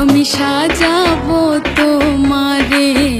আমি সাজাবো তোমারে।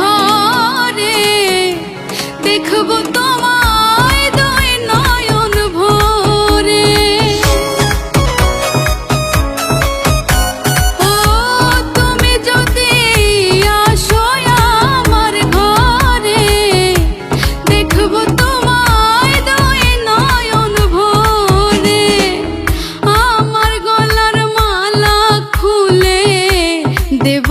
দেখব তোমায় দুই নয়ন ভরে। ও, তুমি যদি আসো আমার ঘরে, দেখব তোমায় দুই নয়ন ভরে। আমার গলার মালা খুলে দেব